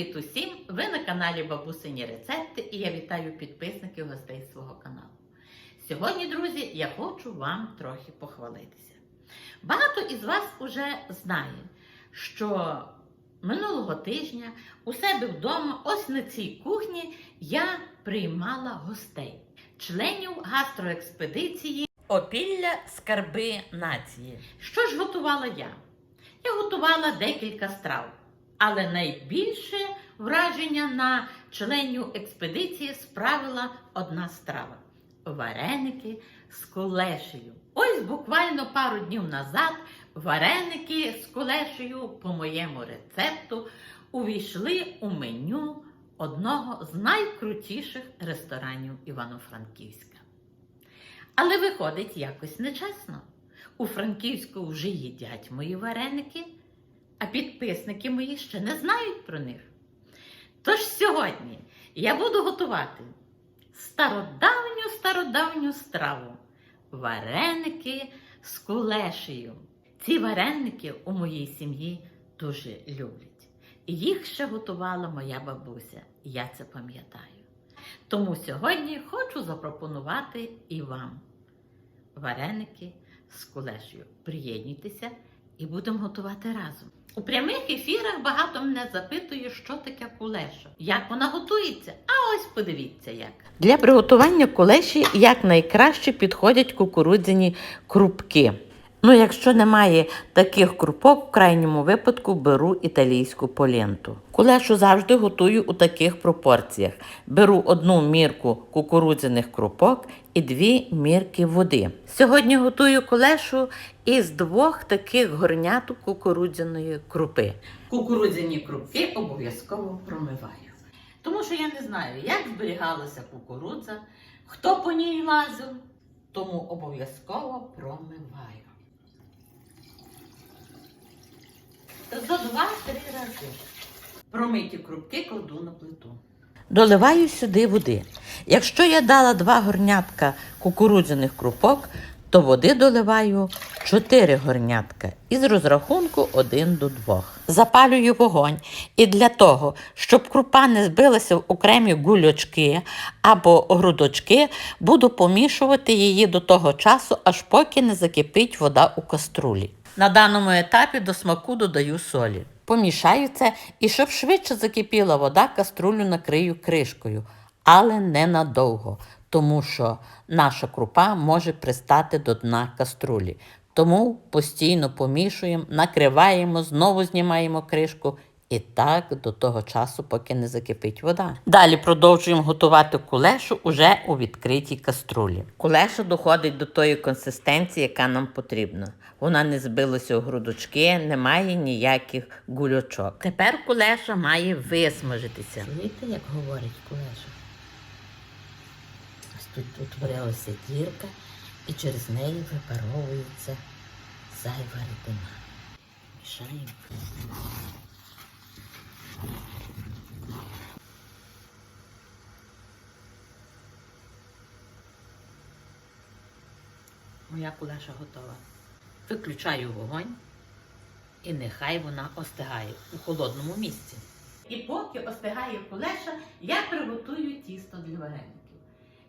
Привіт усім! Ви на каналі Бабусині Рецепти і я вітаю підписників гостей свого каналу. Сьогодні, друзі, я хочу вам трохи похвалитися. Багато із вас уже знає, що минулого тижня у себе вдома, ось на цій кухні, я приймала гостей, членів гастроекспедиції Опілля Скарби Нації. Що ж готувала я? Я готувала декілька страв. Але найбільше враження на членів експедиції справила одна страва вареники з кулешею. Ось буквально пару днів назад вареники з кулешею по моєму рецепту увійшли у меню одного з найкрутіших ресторанів Івано-Франківська. Але виходить якось нечесно. У Франківську вже їдять мої вареники а підписники мої ще не знають про них. Тож сьогодні я буду готувати стародавню стародавню страву вареники з кулешею. Ці вареники у моїй сім'ї дуже люблять. Їх ще готувала моя бабуся, я це пам'ятаю. Тому сьогодні хочу запропонувати і вам вареники з кулешею. Приєднуйтеся і будемо готувати разом. У прямих ефірах багато мене запитує, що таке кулеша, як вона готується. А ось подивіться як. Для приготування кулеші якнайкраще підходять кукурудзяні крупки. Ну, якщо немає таких крупок, в крайньому випадку беру італійську поленту. Кулешу завжди готую у таких пропорціях. Беру одну мірку кукурудзяних крупок і дві мірки води. Сьогодні готую кулешу із двох таких горняток кукурудзяної крупи. Кукурудзяні крупки обов'язково промиваю. Тому що я не знаю, як зберігалася кукурудза, хто по ній лазив, тому обов'язково промиваю. За два-три рази. Промиті крупки кладу на плиту. Доливаю сюди води. Якщо я дала два горнятка кукурудзяних крупок, то води доливаю 4 горнятка із розрахунку 1 до 2. Запалюю вогонь. І для того, щоб крупа не збилася в окремі гульочки або грудочки, буду помішувати її до того часу, аж поки не закипить вода у каструлі. На даному етапі до смаку додаю солі. Помішаю це і щоб швидше закипіла вода, каструлю накрию кришкою, але не надовго, тому що наша крупа може пристати до дна каструлі. Тому постійно помішуємо, накриваємо, знову знімаємо кришку. І так до того часу, поки не закипить вода. Далі продовжуємо готувати кулешу уже у відкритій каструлі. Кулеша доходить до тої консистенції, яка нам потрібна. Вона не збилася у грудочки, немає ніяких гульочок. Тепер кулеша має висмажитися. Чуєте, як говорить кулеша? Тут утворилася дірка, і через неї випаровується зайва рідина. Мішаємо. Моя кулеша готова. Виключаю вогонь і нехай вона остигає у холодному місці. І поки остигає кулеша, я приготую тісто для вареників.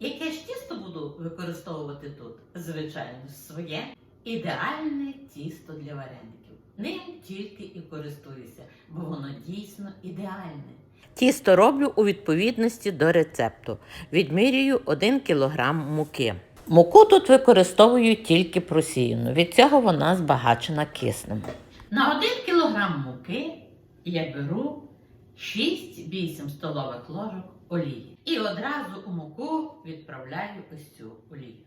Яке ж тісто буду використовувати тут? Звичайно, своє ідеальне тісто для вареників. Ним тільки і користуюся, бо воно дійсно ідеальне. Тісто роблю у відповідності до рецепту. Відмірюю 1 кг муки. Муку тут використовую тільки просіяну. Від цього вона збагачена киснем. На 1 кг муки я беру 6-8 столових ложок олії. І одразу у муку відправляю ось цю олію.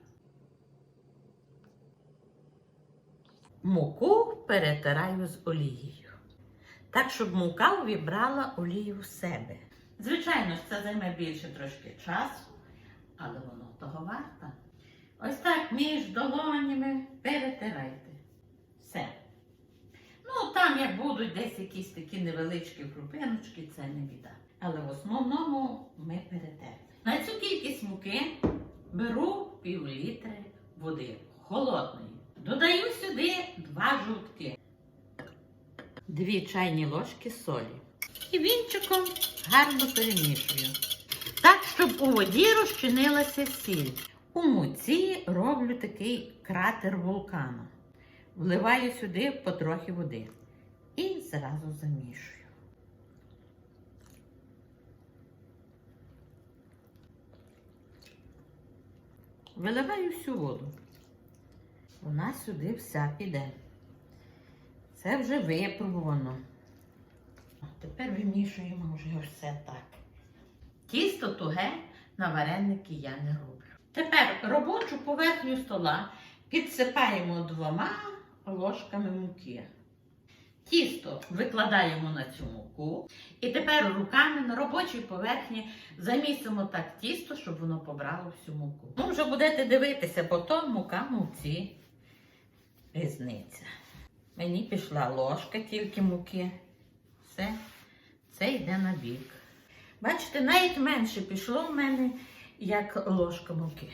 Муку перетираю з олією. Так, щоб мука увібрала олію в себе. Звичайно це займе більше трошки часу, але воно того варто. Ось так між долонями перетирайте. Все. Ну, там як будуть десь якісь такі невеличкі крупиночки, це не біда. Але в основному ми перетерли. На цю кількість муки беру пів літри води холодної. Додаю сюди два жовтки, дві чайні ложки солі. І вінчиком гарно перемішую. Так, щоб у воді розчинилася сіль. У муці роблю такий кратер вулкану. Вливаю сюди потрохи води і зразу замішую. Виливаю всю воду. Вона сюди вся піде. Це вже випробувано. А тепер вимішуємо вже все так. Тісто туге на вареники я не роблю. Тепер робочу поверхню стола підсипаємо двома ложками муки. Тісто викладаємо на цю муку. І тепер руками на робочій поверхні замісимо так тісто, щоб воно побрало всю муку. Ну, вже будете дивитися, бо то мука муці різниця. Мені пішла ложка тільки муки. Все, це йде на бік. Бачите, навіть менше пішло в мене, як ложка муки.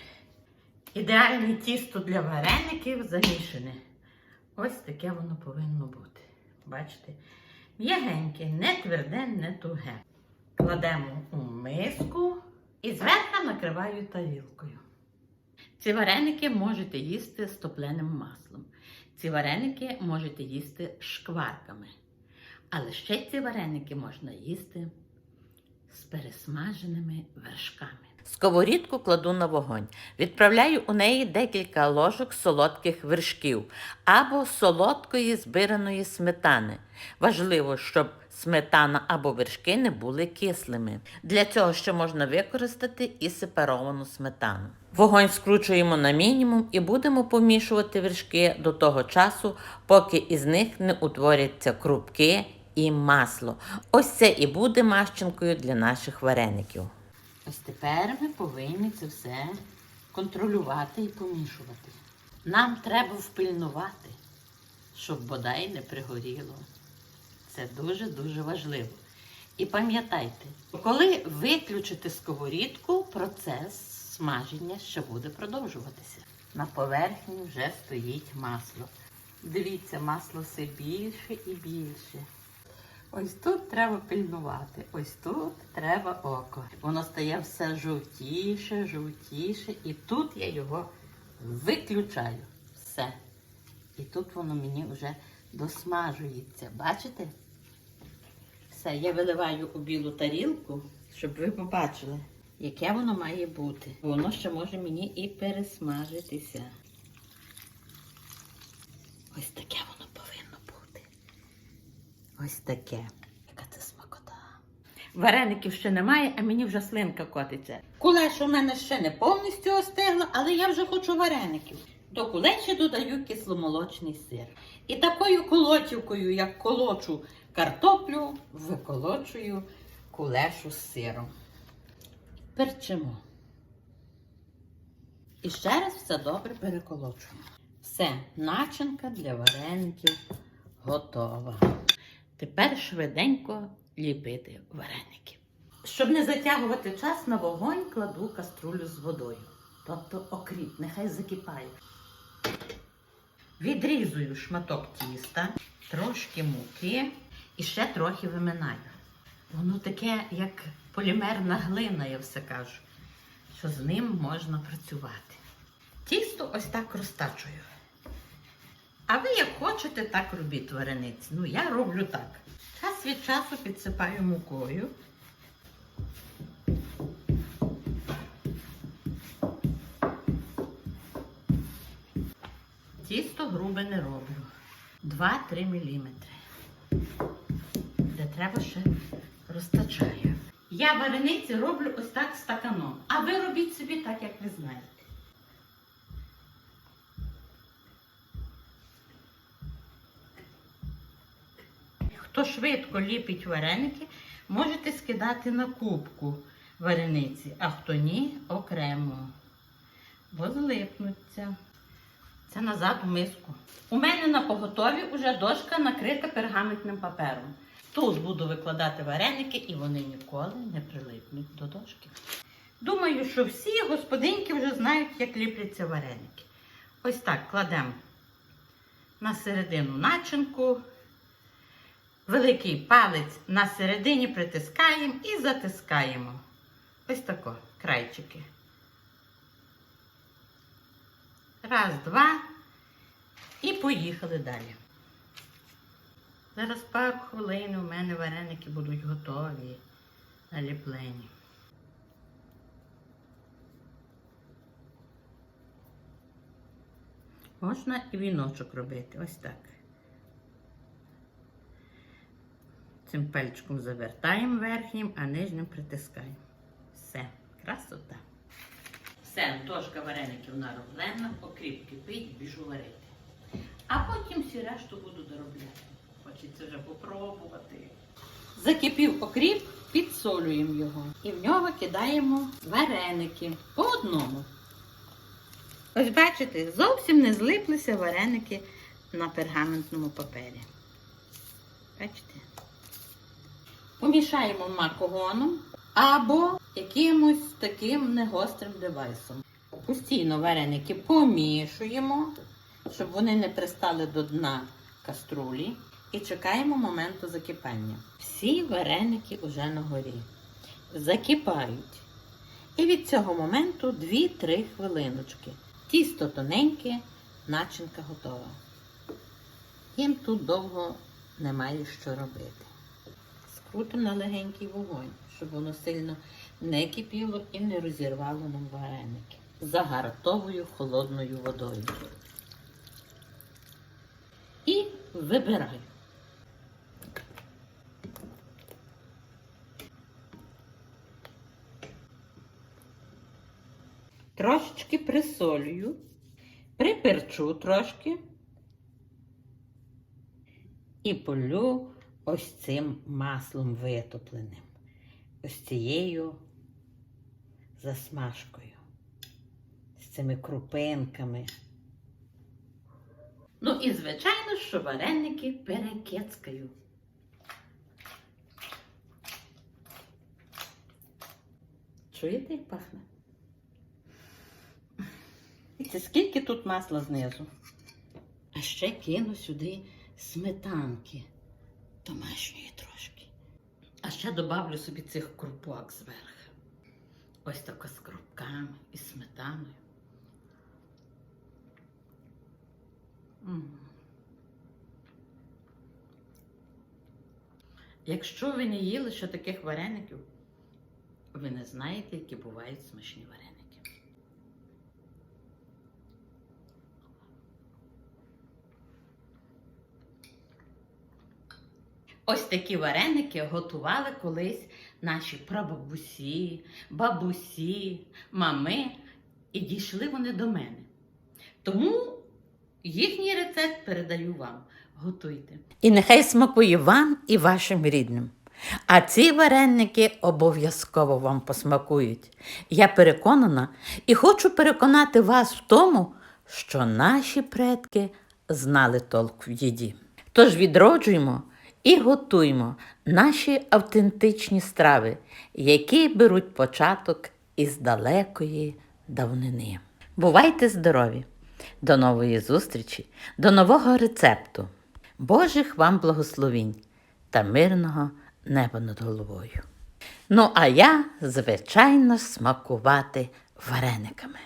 Ідеальне тісто для вареників замішане. Ось таке воно повинно бути. Бачите? М'ягеньке, не тверде, не туге. Кладемо у миску і зверху накриваю тарілкою. Ці вареники можете їсти з топленим маслом. Ці вареники можете їсти шкварками. Але ще ці вареники можна їсти з пересмаженими вершками. Сковорідку кладу на вогонь. Відправляю у неї декілька ложок солодких вершків або солодкої збираної сметани. Важливо, щоб сметана або вершки не були кислими. Для цього ще можна використати і сепаровану сметану. Вогонь скручуємо на мінімум і будемо помішувати вершки до того часу, поки із них не утворяться крупки і масло. Ось це і буде мащенкою для наших вареників. Ось тепер ми повинні це все контролювати і помішувати. Нам треба впильнувати, щоб бодай не пригоріло. Це дуже-дуже важливо. І пам'ятайте, коли виключите сковорідку, процес смаження ще буде продовжуватися. На поверхні вже стоїть масло. Дивіться, масло все більше і більше. Ось тут треба пильнувати, ось тут треба око. Воно стає все жовтіше, жовтіше, і тут я його виключаю. Все. І тут воно мені вже досмажується. Бачите? Все, я виливаю у білу тарілку, щоб ви побачили, яке воно має бути. Воно ще може мені і пересмажитися. Ось таке воно. Ось таке. Яка це смакота. Вареників ще немає, а мені вже слинка котиться. Кулеш у мене ще не повністю остигла, але я вже хочу вареників. До кулеші додаю кисломолочний сир. І такою колотівкою, як колочу картоплю, виколочую кулешу з сиром. Перчимо. І ще раз все добре переколочуємо. Все, начинка для вареників готова. Тепер швиденько ліпити вареники. Щоб не затягувати час на вогонь, кладу каструлю з водою. Тобто окріп, нехай закипає. Відрізую шматок тіста, трошки муки і ще трохи виминаю. Воно таке, як полімерна глина, я все кажу, що з ним можна працювати. Тісто ось так розтачую. А ви як хочете, так робіть варениці. Ну, я роблю так. Час від часу підсипаю мукою. Тісто грубе не роблю. 2-3 мм. Де треба ще розтачаю. Я варениці роблю ось так стаканом. А ви робіть собі так, як ви знаєте. Швидко ліпить вареники, можете скидати на кубку варениці, а хто ні, окремо. Бо злипнуться. Це назад у миску. У мене на поготові вже дошка накрита пергаментним папером. Тут буду викладати вареники і вони ніколи не прилипнуть до дошки. Думаю, що всі господинки вже знають, як ліпляться вареники. Ось так кладемо на середину начинку великий палець на середині притискаємо і затискаємо. Ось тако, крайчики. Раз, два. І поїхали далі. Зараз пару хвилин у мене вареники будуть готові, наліплені. Можна і віночок робити, ось так. Цим пальчиком завертаємо верхнім, а нижнім притискаємо. Все, красота. Все, дошка вареників нароблена, окріп кипить, біжу варити. А потім всі решту буду доробляти. Хочеться вже попробувати. Закипів окріп, підсолюємо його. І в нього кидаємо вареники по одному. Ось бачите, зовсім не злиплися вареники на пергаментному папері. Бачите? Помішаємо макогоном або якимось таким негострим девайсом. Постійно вареники помішуємо, щоб вони не пристали до дна каструлі. І чекаємо моменту закипання. Всі вареники вже на горі. Закипають. І від цього моменту 2-3 хвилиночки. Тісто тоненьке, начинка готова. Їм тут довго немає що робити. Скрутимо на легенький вогонь, щоб воно сильно не кипіло і не розірвало нам вареники. Загартовую холодною водою. І вибираю. Трошечки присолюю, приперчу трошки і полю ось цим маслом витопленим, ось цією засмажкою, з цими крупинками. Ну і, звичайно, що вареники перекецькаю. Чуєте, як пахне? Це скільки тут масла знизу? А ще кину сюди сметанки домашньої трошки. А ще добавлю собі цих крупок зверху. Ось тако з крупками і сметаною. Якщо ви не їли ще таких вареників, ви не знаєте, які бувають смачні вареники. Ось такі вареники готували колись наші прабабусі, бабусі, мами, і дійшли вони до мене. Тому їхній рецепт передаю вам. Готуйте. І нехай смакує вам і вашим рідним. А ці вареники обов'язково вам посмакують. Я переконана і хочу переконати вас в тому, що наші предки знали толк в їді. Тож відроджуємо і готуємо наші автентичні страви, які беруть початок із далекої давнини. Бувайте здорові! До нової зустрічі, до нового рецепту. Божих вам благословінь та мирного неба над головою. Ну, а я, звичайно, смакувати варениками.